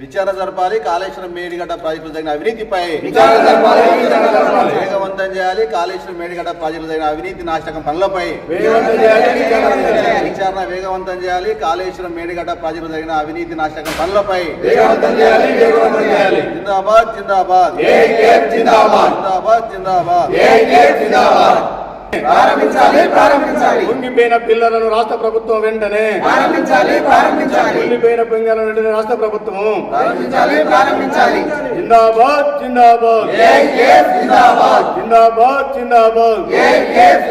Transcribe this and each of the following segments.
విచారణ జరపాలి. కాళేశ్వరం మేడిగడ్డ ప్రాజెక్టులు జరిగిన అవినీతిపై. వేగవంతం చేయాలి. కాళేశ్వరం మేడిగడ్డ ప్రాజెక్టులు జరిగిన అవినీతి నాశకం పనులపై విచారణ వేగవంతం చేయాలి. కాళేశ్వరం మేడిగడ్డ ప్రాజెక్టులు జరిగిన అవినీతి నాశకం పనులపై. జిందాబాద్ జిందాబాద్. జిందాబాద్. జిందాబాద్ జిందాబాద్. ప్రారంభించాలి ప్రారంభించాలి. కుంగిపోయిన పిల్లలను రాష్ట్ర ప్రభుత్వం వెంటనే ప్రారంభించాలి ప్రారంభించాలి. కుంగిపోయిన పిల్లలను వెంటనే రాష్ట్ర ప్రభుత్వం. ప్రారంభించాలి ప్రారంభించాలి. జిందాబాద్ జిందాబాద్. జిందాబాద్.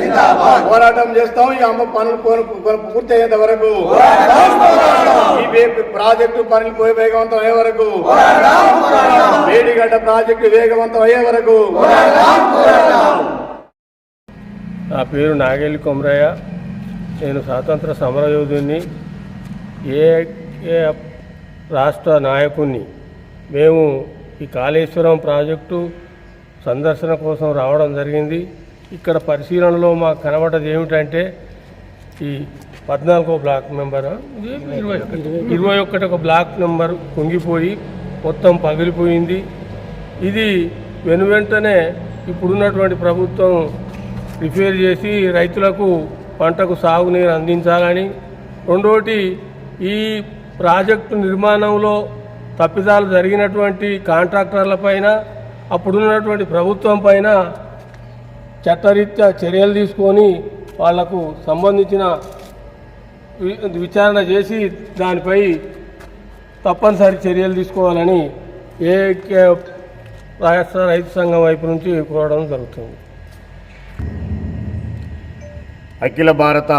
జిందాబాద్ పోరాటం చేస్తాం ఈ అమ్మ పనులు పూర్- పూర్- పూర్తయ్యేంత వరకు. ప్రాజెక్టు పనులు పోయి వేగవంతం అయ్యే వరకు. వేడిగడ్డ ప్రాజెక్టు వేగవంతం అయ్యే వరకు. నా పేరు నాగేలి కొమరయ్య. నేను స్వాతంత్ర సమరయోధుని ఏ ఏ రాష్ట్ర నాయకుణ్ణి. మేము ఈ కాళేశ్వరం ప్రాజెక్టు సందర్శన కోసం రావడం జరిగింది. ఇక్కడ పరిశీలనలో మాకు కనబడ్డది ఏమిటంటే ఈ పద్నాలుగో బ్లాక్ నెంబర్ ఇరవై ఇరవై ఒకటి ఒక బ్లాక్ నెంబర్ కుంగిపోయి మొత్తం పగిలిపోయింది. ఇది వెనువెంటనే ఇప్పుడున్నటువంటి ప్రభుత్వం రిపేర్ చేసి రైతులకు పంటకు సాగునీరు అందించాలని. రెండోటి ఈ ప్రాజెక్టు నిర్మాణంలో తప్పిదాలు జరిగినటువంటి కాంట్రాక్టర్ల పైన అప్పుడున్నటువంటి ప్రభుత్వం పైన చట్టరీత్యా చర్యలు తీసుకొని వాళ్ళకు సంబంధించిన విచారణ చేసి దానిపై తప్పనిసరి చర్యలు తీసుకోవాలని ఏ రాష్ట్ర రైతు సంఘం వైపు నుంచి కోరడం జరుగుతుంది. అఖిల భారత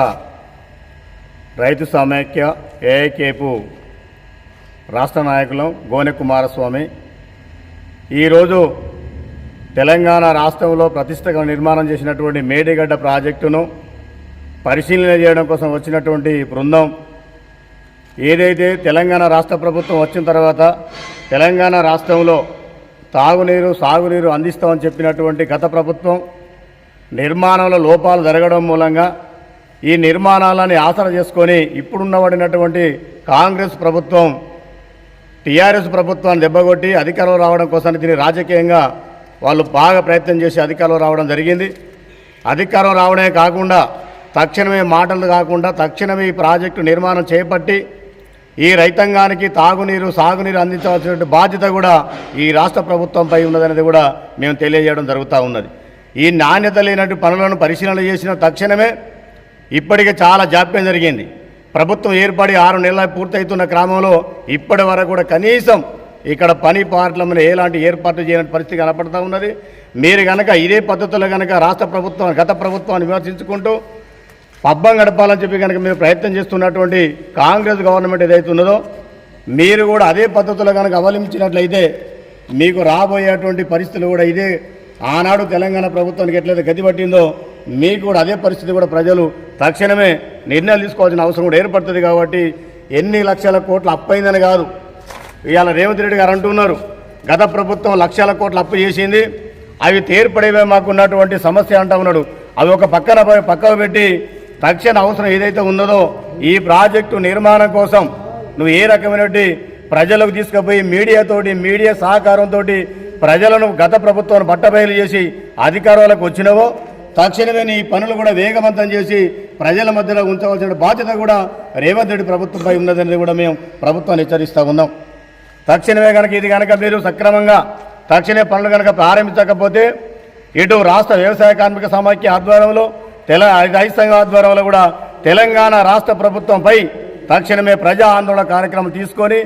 రైతు సమైక్య ఏఐకేపు రాష్ట్ర నాయకులం గోనె కుమారస్వామి. ఈరోజు తెలంగాణ రాష్ట్రంలో ప్రతిష్టగా నిర్మాణం చేసినటువంటి మేడిగడ్డ ప్రాజెక్టును పరిశీలన చేయడం కోసం వచ్చినటువంటి బృందం. ఏదైతే తెలంగాణ రాష్ట్ర ప్రభుత్వం వచ్చిన తర్వాత తెలంగాణ రాష్ట్రంలో తాగునీరు సాగునీరు అందిస్తామని చెప్పినటువంటి గత ప్రభుత్వం నిర్మాణంలో లోపాలు జరగడం మూలంగా ఈ నిర్మాణాలని ఆసన చేసుకొని ఇప్పుడున్నబడినటువంటి కాంగ్రెస్ ప్రభుత్వం టీఆర్ఎస్ ప్రభుత్వాన్ని దెబ్బగొట్టి అధికారంలో రావడం కోసం దీన్ని రాజకీయంగా వాళ్ళు బాగా ప్రయత్నం చేసి అధికారంలో రావడం జరిగింది. అధికారం రావడమే కాకుండా తక్షణమే మాటలు కాకుండా తక్షణమే ఈ ప్రాజెక్టు నిర్మాణం చేపట్టి ఈ రైతాంగానికి తాగునీరు సాగునీరు అందించవలసినటువంటి బాధ్యత కూడా ఈ రాష్ట్ర ప్రభుత్వంపై ఉన్నదనేది కూడా మేము తెలియజేయడం జరుగుతూ ఉన్నది. ఈ నాణ్యత లేనటువంటి పనులను పరిశీలన చేసిన తక్షణమే ఇప్పటికే చాలా జాప్యం జరిగింది. ప్రభుత్వం ఏర్పడి ఆరు నెలలు పూర్తవుతున్న క్రమంలో ఇప్పటి వరకు కూడా కనీసం ఇక్కడ పని పాటల ఎలాంటి ఏర్పాట్లు చేయని పరిస్థితి కనపడుతూ ఉన్నది. మీరు కనుక ఇదే పద్ధతిలో కనుక రాష్ట్ర ప్రభుత్వం గత ప్రభుత్వాన్ని విమర్శించుకుంటూ పబ్బం గడపాలని చెప్పి కనుక మీరు ప్రయత్నం చేస్తున్నటువంటి కాంగ్రెస్ గవర్నమెంట్ ఏదైతే ఉన్నదో మీరు కూడా అదే పద్ధతిలో కనుక అవలంబించినట్లయితే మీకు రాబోయేటువంటి పరిస్థితులు కూడా ఇదే ఆనాడు తెలంగాణ ప్రభుత్వానికి ఎట్లయితే గతి పట్టిందో మీకు కూడా అదే పరిస్థితి కూడా ప్రజలు తక్షణమే నిర్ణయాలు తీసుకోవాల్సిన అవసరం కూడా ఏర్పడుతుంది కాబట్టి ఎన్ని లక్షల కోట్లు అప్పైందని కాదు. ఇవాళ రేవంత్ రెడ్డి గారు అంటున్నారు గత ప్రభుత్వం లక్షల కోట్లు అప్పు చేసింది అవి తీర్పడేవే మాకు ఉన్నటువంటి సమస్య అంటా ఉన్నాడు. అవి ఒక పక్కన పక్కన పక్కకు పెట్టి తక్షణ అవసరం ఏదైతే ఉన్నదో ఈ ప్రాజెక్టు నిర్మాణం కోసం నువ్వు ఏ రకమైనటువంటి ప్రజలకు తీసుకుపోయి మీడియాతోటి మీడియా సహకారంతో ప్రజలను గత ప్రభుత్వాన్ని బట్టబయలు చేసి అధికారాలకు వచ్చినవో తక్షణమే నీ పనులు కూడా వేగవంతం చేసి ప్రజల మధ్యలో ఉంచవలసిన బాధ్యత కూడా రేవంత్ రెడ్డి ప్రభుత్వంపై ఉన్నదని కూడా మేము ప్రభుత్వాన్ని హెచ్చరిస్తూ ఉన్నాం. తక్షణమే కనుక ఇది కనుక మీరు సక్రమంగా తక్షణమే పనులు కనుక ప్రారంభించకపోతే ఇటు రాష్ట్ర వ్యవసాయ కార్మిక సమాఖ్య ఆధ్వర్యంలో తెల రైతు సంఘం ఆధ్వర్యంలో కూడా తెలంగాణ రాష్ట్ర ప్రభుత్వంపై తక్షణమే ప్రజా ఆందోళన కార్యక్రమం తీసుకొని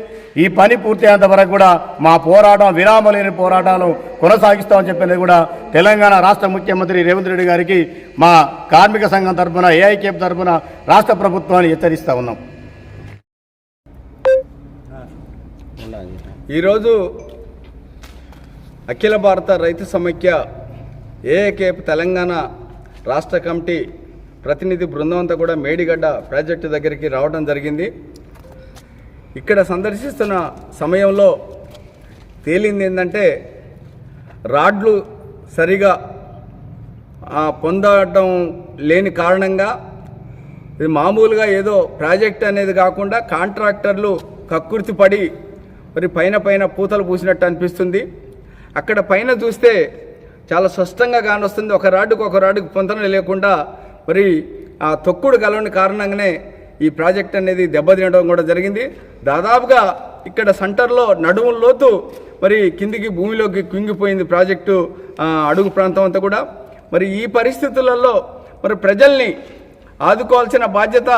ఈ పని పూర్తయ్యేంత వరకు కూడా మా పోరాటం విరామలేని పోరాటాలు కొనసాగిస్తామని చెప్పినది కూడా తెలంగాణ రాష్ట్ర ముఖ్యమంత్రి రేవంత్ రెడ్డి గారికి మా కార్మిక సంఘం తరఫున ఏఐకేప్ తరఫున రాష్ట్ర ప్రభుత్వాన్ని హెచ్చరిస్తూ ఉన్నాం. ఈరోజు అఖిల భారత రైతు సమైక్య ఏఏకేప్ తెలంగాణ రాష్ట్ర కమిటీ ప్రతినిధి బృందం అంతా కూడా మేడిగడ్డ ప్రాజెక్టు దగ్గరికి రావడం జరిగింది. ఇక్కడ సందర్శిస్తున్న సమయంలో తేలింది ఏంటంటే రాడ్లు సరిగా పొందడం లేని కారణంగా ఇది మామూలుగా ఏదో ప్రాజెక్ట్ అనేది కాకుండా కాంట్రాక్టర్లు కక్కుర్తి పడి మరి పైన పైన పూతలు పూసినట్టు అనిపిస్తుంది. అక్కడ పైన చూస్తే చాలా స్పష్టంగా కానొస్తుంది. ఒక రాడ్డుకు ఒక రాడ్డుకు పొంతన లేకుండా మరి ఆ తొక్కుడు కలవని కారణంగానే ఈ ప్రాజెక్ట్ అనేది దెబ్బతినడం కూడా జరిగింది. దాదాపుగా ఇక్కడ సెంటర్లో నడుము లోతు మరి కిందికి భూమిలోకి కుంగిపోయింది ప్రాజెక్టు అడుగు ప్రాంతం అంతా కూడా. మరి ఈ పరిస్థితులలో మరి ప్రజల్ని ఆదుకోవాల్సిన బాధ్యత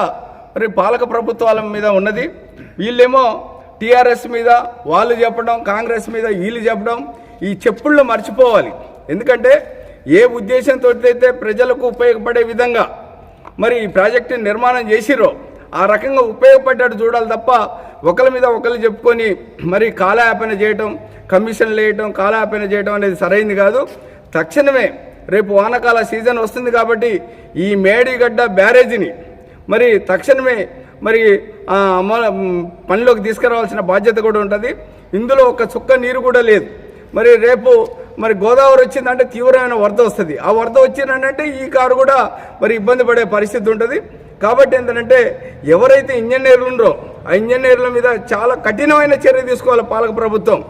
మరి పాలక ప్రభుత్వాల మీద ఉన్నది. వీళ్ళేమో టీఆర్ఎస్ మీద వాళ్ళు చెప్పడం కాంగ్రెస్ మీద వీళ్ళు చెప్పడం ఈ చెప్పుళ్ళు మర్చిపోవాలి. ఎందుకంటే ఏ ఉద్దేశంతో అయితే ప్రజలకు ఉపయోగపడే విధంగా మరి ఈ ప్రాజెక్టు నిర్మాణం చేసిరో ఆ రకంగా ఉపయోగపడ్డాడు చూడాలి తప్ప ఒకరి మీద ఒకరు చెప్పుకొని మరి కాలయాపన చేయటం కమిషన్లు వేయటం కాలయాపన చేయటం అనేది సరైంది కాదు. తక్షణమే రేపు వానకాల సీజన్ వస్తుంది కాబట్టి ఈ మేడిగడ్డ బ్యారేజీని మరి తక్షణమే మరి అమలు పనిలోకి తీసుకురావాల్సిన బాధ్యత కూడా ఉంటుంది. ఇందులో ఒక చుక్క నీరు కూడా లేదు. మరి రేపు మరి గోదావరి వచ్చిందంటే తీవ్రమైన వరద వస్తుంది. ఆ వరద వచ్చిందంటే ఈ కారు కూడా మరి ఇబ్బంది పడే పరిస్థితి ఉంటుంది. కాబట్టి ఏంటంటే ఎవరైతే ఇంజనీర్లు ఉండరో ఆ ఇంజనీర్ల మీద చాలా కఠినమైన చర్య తీసుకోవాలి పాలక ప్రభుత్వం.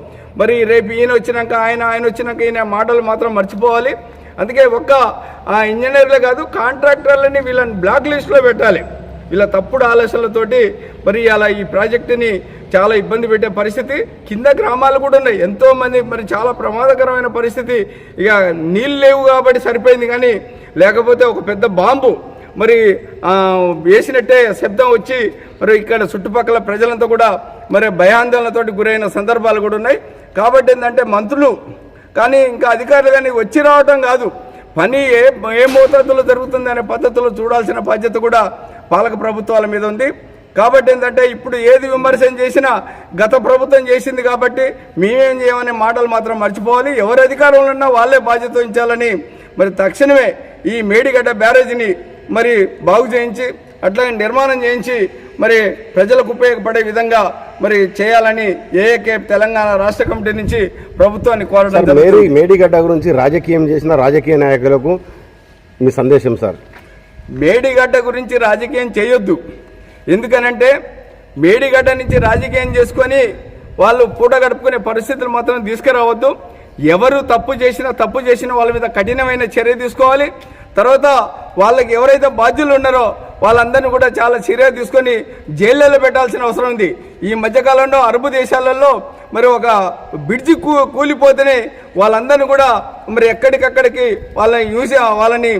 మరి రేపు ఈయన వచ్చినాక ఆయన ఆయన వచ్చినాక ఈయన మాటలు మాత్రం మర్చిపోవాలి. అందుకే ఒక్క ఆ ఇంజనీర్లే కాదు కాంట్రాక్టర్లని వీళ్ళని బ్లాక్ లిస్ట్లో పెట్టాలి. వీళ్ళ తప్పుడు ఆలోచనలతోటి మరి అలా ఈ ప్రాజెక్టుని చాలా ఇబ్బంది పెట్టే పరిస్థితి. కింద గ్రామాలు కూడా ఉన్నాయి. ఎంతోమంది మరి చాలా ప్రమాదకరమైన పరిస్థితి. ఇక నీళ్ళు లేవు కాబట్టి సరిపోయింది కానీ లేకపోతే ఒక పెద్ద బాంబు మరి వేసినట్టే శబ్దం వచ్చి మరి ఇక్కడ చుట్టుపక్కల ప్రజలంతా కూడా మరి భయాందోళనతోటి గురైన సందర్భాలు కూడా ఉన్నాయి. కాబట్టి ఏంటంటే మంత్రులు కానీ ఇంకా అధికారులు కానీ వచ్చి రావటం కాదు. పని ఏ ఏ మోతాదులో జరుగుతుంది అనే పద్ధతిలో చూడాల్సిన బాధ్యత కూడా పాలక ప్రభుత్వాల మీద ఉంది. కాబట్టి ఏంటంటే ఇప్పుడు ఏది విమర్శన చేసినా గత ప్రభుత్వం చేసింది కాబట్టి మేమేం చేయమనే మాటలు మాత్రం మర్చిపోవాలి. ఎవరు అధికారంలో ఉన్నా వాళ్ళే బాధ్యత వహించాలని మరి తక్షణమే ఈ మేడిగడ్డ బ్యారేజీని మరి బాగు చేయించి అట్లాగే నిర్మాణం చేయించి మరి ప్రజలకు ఉపయోగపడే విధంగా మరి చేయాలని ఏఏకే తెలంగాణ రాష్ట్ర కమిటీ నుంచి ప్రభుత్వాన్ని కోరడం మేరీ మేడిగడ్డ గురించి రాజకీయం చేసిన రాజకీయ నాయకులకు మీ సందేశం సార్. మేడిగడ్డ గురించి రాజకీయం చేయొద్దు. ఎందుకనంటే మేడిగడ్డ నుంచి రాజకీయం చేసుకొని వాళ్ళు పూట గడుపుకునే పరిస్థితులు మాత్రం తీసుకురావద్దు. ఎవరు తప్పు చేసినా తప్పు చేసిన వాళ్ళ మీద కఠినమైన చర్య తీసుకోవాలి. తర్వాత వాళ్ళకి ఎవరైతే బాధ్యులు ఉన్నారో వాళ్ళందరినీ కూడా చాలా చర్య తీసుకొని జైళ్ళలో పెట్టాల్సిన అవసరం ఉంది. ఈ మధ్యకాలంలో అరబు దేశాలలో మరి ఒక బ్రిడ్జి కూ కూలిపోతేనే వాళ్ళందరినీ కూడా మరి ఎక్కడికక్కడికి వాళ్ళని యూజ్ వాళ్ళని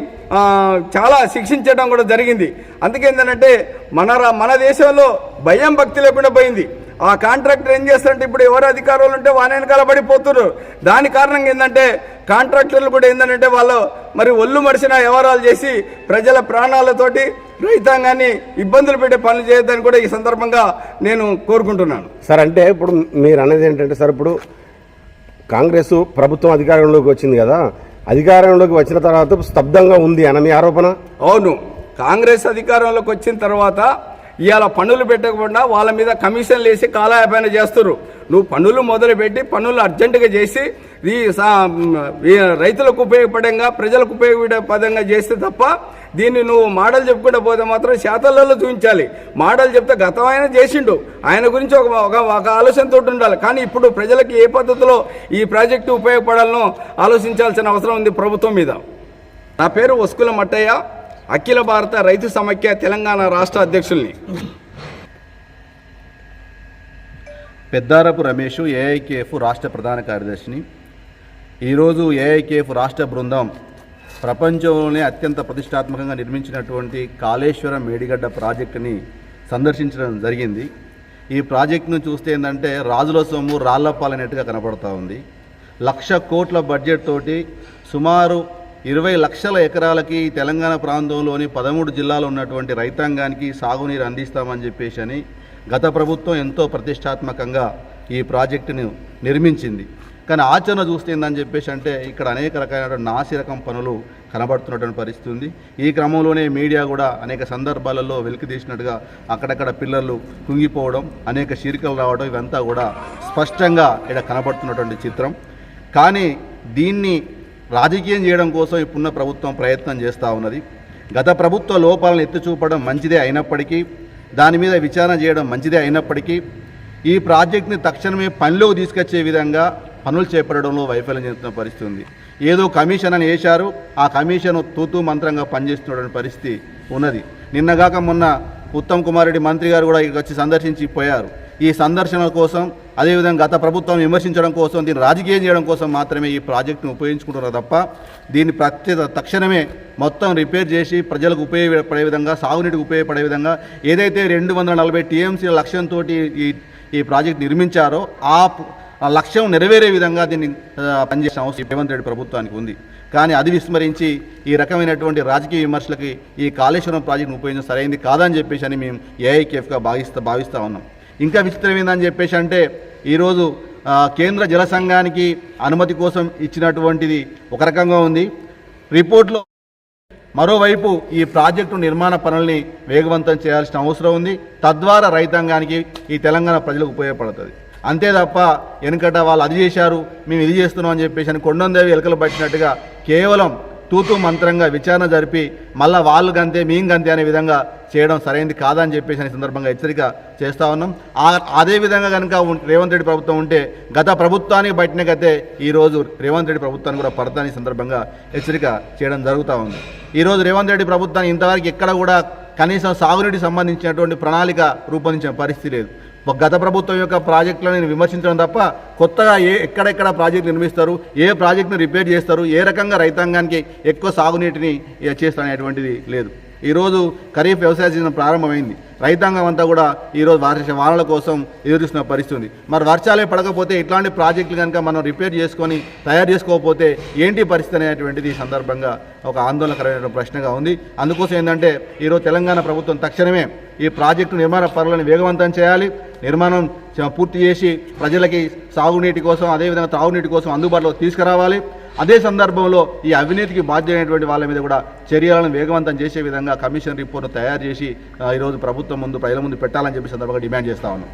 చాలా శిక్షించడం కూడా జరిగింది. అందుకేంటంటే మన రా- మన దేశంలో భయం భక్తి లేకుండా పోయింది. ఆ కాంట్రాక్టర్ ఏం చేస్తారంటే ఇప్పుడు ఎవరు అధికారులు ఉంటే వాని వెనకాల పడిపోతున్నారు దాని కారణంగా ఏంటంటే కాంట్రాక్టర్లు కూడా ఏంటంటే వాళ్ళు మరి ఒళ్ళు మడిసిన వ్యవహారాలు చేసి ప్రజల ప్రాణాలతోటి రైతాంగాన్ని ఇబ్బందులు పెట్టే పనులు చేయొద్దని కూడా ఈ సందర్భంగా నేను కోరుకుంటున్నాను. సార్ అంటే ఇప్పుడు మీరు అనేది ఏంటంటే సార్ ఇప్పుడు కాంగ్రెస్ ప్రభుత్వం అధికారంలోకి వచ్చింది కదా అధికారంలోకి వచ్చిన తర్వాత స్తబ్దంగా ఉంది అన్న మీ ఆరోపణ? అవును. కాంగ్రెస్ అధికారంలోకి వచ్చిన తర్వాత ఇవాళ పన్నులు పెట్టకుండా వాళ్ళ మీద కమిషన్లు వేసి కాలయాపన చేస్తున్నారు నువ్వు పన్నులు మొదలుపెట్టి పన్నులు అర్జెంటుగా చేసి ఈ రైతులకు ఉపయోగపడంగా ప్రజలకు ఉపయోగపడే పదంగా చేస్తే తప్ప దీన్ని నువ్వు మాటలు చెప్పుకుంటూ పోతే మాత్రం శాతలలో చూపించాలి. మాటలు చెప్తే గతం ఆయన చేసిండు. ఆయన గురించి ఒక ఒక- ఒక ఆలోచనతో ఉండాలి. కానీ ఇప్పుడు ప్రజలకు ఏ పద్ధతిలో ఈ ప్రాజెక్టు ఉపయోగపడాలనో ఆలోచించాల్సిన అవసరం ఉంది ప్రభుత్వం మీద. నా పేరు వస్కుల మట్టయ్య. అఖిల భారత రైతు సమైక్య తెలంగాణ రాష్ట్ర అధ్యక్షుల్ని. పెద్దారపు రమేష్ ఏఐకేఎఫ్ రాష్ట్ర ప్రధాన కార్యదర్శిని. ఈరోజు ఏఐకేఎఫ్ రాష్ట్ర బృందం ప్రపంచంలోనే అత్యంత ప్రతిష్టాత్మకంగా నిర్మించినటువంటి కాళేశ్వరం మేడిగడ్డ ప్రాజెక్టుని సందర్శించడం జరిగింది. ఈ ప్రాజెక్టును చూస్తే ఏంటంటే రాజుల సొమ్ము రాళ్ళపాలనేట్టుగా కనపడతా ఉంది. లక్ష కోట్ల బడ్జెట్ తోటి సుమారు ఇరవై లక్షల ఎకరాలకి తెలంగాణ ప్రాంతంలోని పదమూడు జిల్లాలు ఉన్నటువంటి రైతాంగానికి సాగునీరు అందిస్తామని చెప్పేసి అని గత ప్రభుత్వం ఎంతో ప్రతిష్టాత్మకంగా ఈ ప్రాజెక్టును నిర్మించింది. కానీ ఆచరణ చూస్తే ఏందని చెప్పేసి అంటే ఇక్కడ అనేక రకాలైన నాసిరకం పనులు కనబడుతున్నటువంటి పరిస్థితి ఉంది. ఈ క్రమంలోనే మీడియా కూడా అనేక సందర్భాలలో వెలికితీసినట్టుగా అక్కడక్కడ పిల్లలు కుంగిపోవడం అనేక చీరికలు రావడం ఇవంతా కూడా స్పష్టంగా ఇక్కడ కనబడుతున్నటువంటి చిత్రం. కానీ దీన్ని రాజకీయం చేయడం కోసం ఇప్పుడున్న ప్రభుత్వం ప్రయత్నం చేస్తూ ఉన్నది. గత ప్రభుత్వ లోపాలను ఎత్తి చూపడం మంచిదే అయినప్పటికీ దాని మీద విచారణ చేయడం మంచిదే అయినప్పటికీ ఈ ప్రాజెక్ట్ని తక్షణమే పనిలోకి తీసుకొచ్చే విధంగా పనులు చేపట్టడంలో వైఫల్యం చెందుతున్న పరిస్థితి ఉంది. ఏదో కమిషన్ అని వేశారు ఆ కమిషన్ తూతూ మంత్రంగా పనిచేస్తున్నటువంటి పరిస్థితి ఉన్నది. నిన్నగాక మొన్న ఉత్తమ్ కుమార్ రెడ్డి మంత్రి గారు కూడా ఇక్కడికి వచ్చి సందర్శించి పోయారు. ఈ సందర్శన కోసం అదేవిధంగా గత ప్రభుత్వం విమర్శించడం కోసం దీన్ని రాజకీయం చేయడం కోసం మాత్రమే ఈ ప్రాజెక్టును ఉపయోగించుకుంటున్నారు తప్ప దీన్ని ప్రత్యేక తక్షణమే మొత్తం రిపేర్ చేసి ప్రజలకు ఉపయోగపడే విధంగా సాగునీటికి ఉపయోగపడే విధంగా ఏదైతే రెండు వందల నలభై టీఎంసీల లక్ష్యంతో ఈ ఈ ప్రాజెక్ట్ నిర్మించారో ఆ లక్ష్యం నెరవేరే విధంగా దీన్ని పనిచేసే పనిచేసిన అవసరం రేవంత్ రెడ్డి ప్రభుత్వానికి ఉంది. కానీ అది విస్మరించి ఈ రకమైనటువంటి రాజకీయ విమర్శలకి ఈ కాళేశ్వరం ప్రాజెక్టును ఉపయోగించడం సరైంది కాదని చెప్పేసి అని మేము ఏఐకేఎఫ్గా భావిస్తా భావిస్తూ ఉన్నాం. ఇంకా విచిత్రం ఏందని చెప్పేసి అంటే ఈరోజు కేంద్ర జల సంఘానికి అనుమతి కోసం ఇచ్చినటువంటిది ఒక రకంగా ఉంది. రిపోర్ట్లో మరోవైపు ఈ ప్రాజెక్టు నిర్మాణ పనుల్ని వేగవంతం చేయాల్సిన అవసరం ఉంది. తద్వారా రైతాంగానికి ఈ తెలంగాణ ప్రజలకు ఉపయోగపడుతుంది. అంతే తప్ప వెనుకట వాళ్ళు అది చేశారు మేము ఇది చేస్తున్నాం అని చెప్పేసి అని కొండందేవి ఎలకలు పట్టినట్టుగా కేవలం తూతూ మంత్రంగా విచారణ జరిపి మళ్ళా వాళ్ళు గంతే మేము గంతే అనే విధంగా చేయడం సరైనది కాదని చెప్పేసి అనే సందర్భంగా హెచ్చరిక చేస్తూ ఉన్నాం. అదేవిధంగా అదే విధంగా కనుక రేవంత్ రెడ్డి ప్రభుత్వం ఉంటే గత ప్రభుత్వానికి పట్టిన గతే ఈరోజు రేవంత్ రెడ్డి ప్రభుత్వాన్ని కూడా పడతాని సందర్భంగా హెచ్చరిక చేయడం జరుగుతూ ఉంది. ఈరోజు రేవంత్ రెడ్డి ప్రభుత్వాన్ని ఇంతవరకు ఎక్కడ కూడా కనీసం సాగునీటికి సంబంధించినటువంటి ప్రణాళిక రూపొందించిన పరిస్థితి లేదు. గత ప్రభుత్వం యొక్క ప్రాజెక్టులను విమర్శించడం తప్ప కొత్తగా ఏ ఎక్కడెక్కడ ప్రాజెక్టు నిర్మిస్తారు ఏ ప్రాజెక్టును రిపేర్ చేస్తారు ఏ రకంగా రైతాంగానికి ఎక్కువ సాగునీటిని చేస్తారనేటువంటిది లేదు. ఈరోజు ఖరీఫ్ వ్యవసాయ సీజన్ ప్రారంభమైంది. రైతాంగం అంతా కూడా ఈరోజు వర్ష వానల కోసం ఎదురుస్తున్న పరిస్థితి ఉంది. మరి వర్షాలే పడకపోతే ఇట్లాంటి ప్రాజెక్టులు కనుక మనం రిపేర్ చేసుకొని తయారు చేసుకోకపోతే ఏంటి పరిస్థితి అనేటువంటిది ఈ సందర్భంగా ఒక ఆందోళనకరమైన ప్రశ్నగా ఉంది. అందుకోసం ఏంటంటే ఈరోజు తెలంగాణ ప్రభుత్వం తక్షణమే ఈ ప్రాజెక్టు నిర్మాణ పనులను వేగవంతం చేయాలి. నిర్మాణం పూర్తి చేసి ప్రజలకి సాగునీటి కోసం అదేవిధంగా తాగునీటి కోసం అందుబాటులో తీసుకురావాలి. అదే సందర్భంలో ఈ అవినీతికి బాధ్యమైనటువంటి వాళ్ళ మీద కూడా చర్యలను వేగవంతం చేసే విధంగా కమిషన్ రిపోర్ట్ తయారు చేసి ఈరోజు ప్రభుత్వం ముందు ప్రజల ముందు పెట్టాలని చెప్పి సందర్భంగా డిమాండ్ చేస్తా ఉన్నాం.